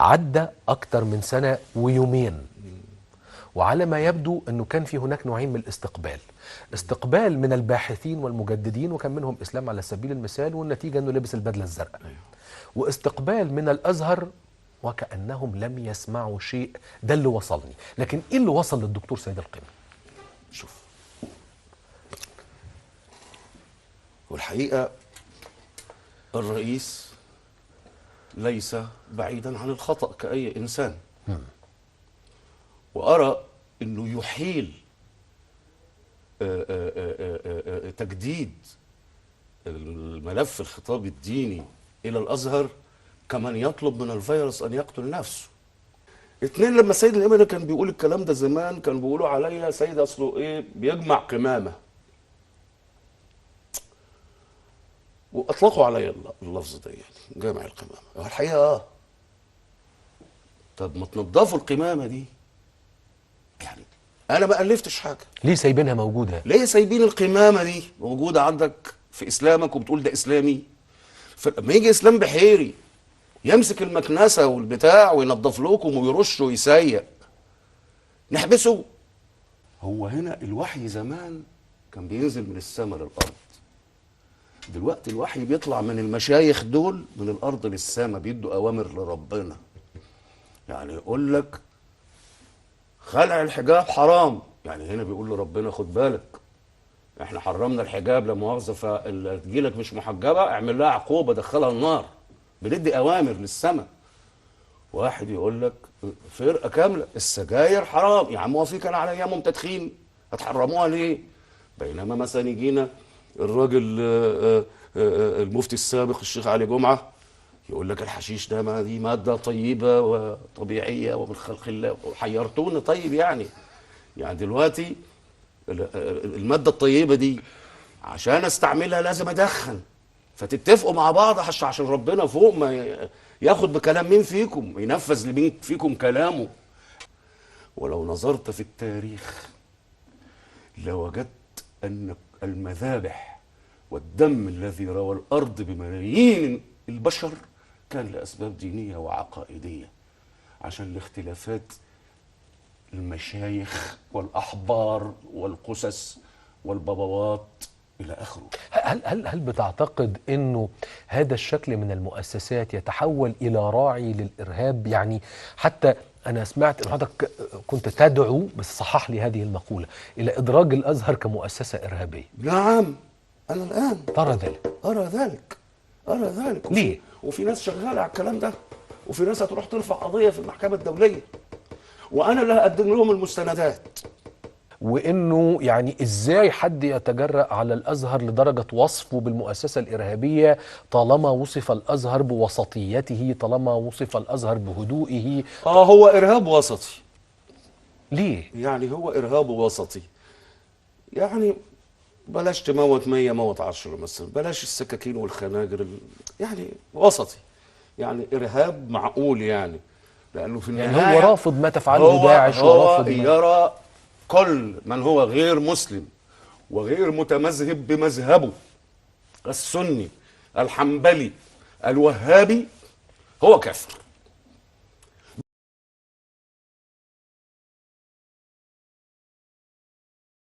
عدى أكتر من سنة ويومين. وعلى ما يبدو أنه كان في هناك نوعين من الاستقبال. استقبال من الباحثين والمجددين وكان منهم إسلام على سبيل المثال والنتيجة أنه لبس البدلة الزرقاء. واستقبال من الأزهر وكأنهم لم يسمعوا شيء. ده اللي وصلني. لكن إيه اللي وصل للدكتور سيد القمة شوف. والحقيقة الرئيس ليس بعيدا عن الخطأ كأي إنسان. وأرى أنه يحيل آه، آه، آه، تجديد الملف الخطاب الديني إلى الأزهر كمن يطلب من الفيروس أن يقتل نفسه. اتنين لما سيد الإمام كان بيقول الكلام ده زمان كان بيقولوا عليا سيد أصله إيه بيجمع قمامة. وأطلقوا علي الل- اللفظ ده يعني. جامع القمامة. هو الحقيقة آه. طب ما تنضفوا القمامة دي. يعني أنا ما ألفتش حاجة. ليه سايبينها موجودة؟ ليه سايبين القمامة دي موجودة عندك في إسلامك وبتقول ده إسلامي؟ فلما يجي إسلام بحيري يمسك المكنسة والبتاع وينضف لكم ويرش ويسيق. نحبسه. هو هنا الوحي زمان كان بينزل من السماء للأرض. دلوقتي الوحي بيطلع من المشايخ دول من الأرض للسماء بيدوا أوامر لربنا. يعني يقول لك خلع الحجاب حرام. يعني هنا بيقول لربنا خد بالك. إحنا حرمنا الحجاب لا مؤاخذة فاللي تجيلك مش محجبة اعمل لها عقوبة دخلها النار. بندي أوامر للسماء واحد يقول لك فرقة كاملة السجاير حرام. يا عم هو في كان على ايامهم تدخين هتحرموها ليه؟ بينما مثلا يجينا الراجل آه، آه، آه، المفتي السابق الشيخ علي جمعة يقول لك الحشيش ده ما دي مادة طيبة وطبيعية ومن خلق الله. وحيرتونا طيب يعني. يعني دلوقتي ال- ال- المادة الطيبة دي عشان استعملها لازم أدخن. فتتفقوا مع بعض عش- عشان ربنا فوق ما ياخد بكلام مين فيكم؟ ينفذ لمين فيكم كلامه. ولو نظرت في التاريخ لوجدت أن المذابح والدم الذي روى الأرض بملايين البشر كان لأسباب دينية وعقائدية. عشان الاختلافات المشايخ والأحبار والقسس والبابوات إلى آخره. هل هل هل بتعتقد إنه هذا الشكل من المؤسسات يتحول إلى راعي للإرهاب؟ يعني حتى أنا سمعت إن حضرتك كنت تدعو بس صحح لي هذه المقولة إلى إدراج الأزهر كمؤسسة إرهابية. نعم أنا الآن. ترى ذلك. أرى ذلك. أرى ذلك. وفي- ليه؟ وفي ناس شغالة على الكلام ده وفي ناس هتروح ترفع قضية في المحكمة الدولية. وأنا اللي هقدم لهم المستندات. وإنه يعني إزاي حد يتجرأ على الأزهر لدرجة وصفه بالمؤسسة الإرهابية طالما وصف الأزهر بوسطيته طالما وصف الأزهر بهدوئه. آه هو إرهاب وسطي. ليه؟ يعني هو إرهاب وسطي. يعني بلاش تموت مية موت عشرة مثلا. بلاش السكاكين والخناجر ال- يعني وسطي. يعني إرهاب معقول يعني. لأنه في يعني النهاية هو رافض ما تفعله هو داعش هو ورافض يرى كل من هو غير مسلم وغير متمذهب بمذهبه السني الحنبلي الوهابي هو كافر.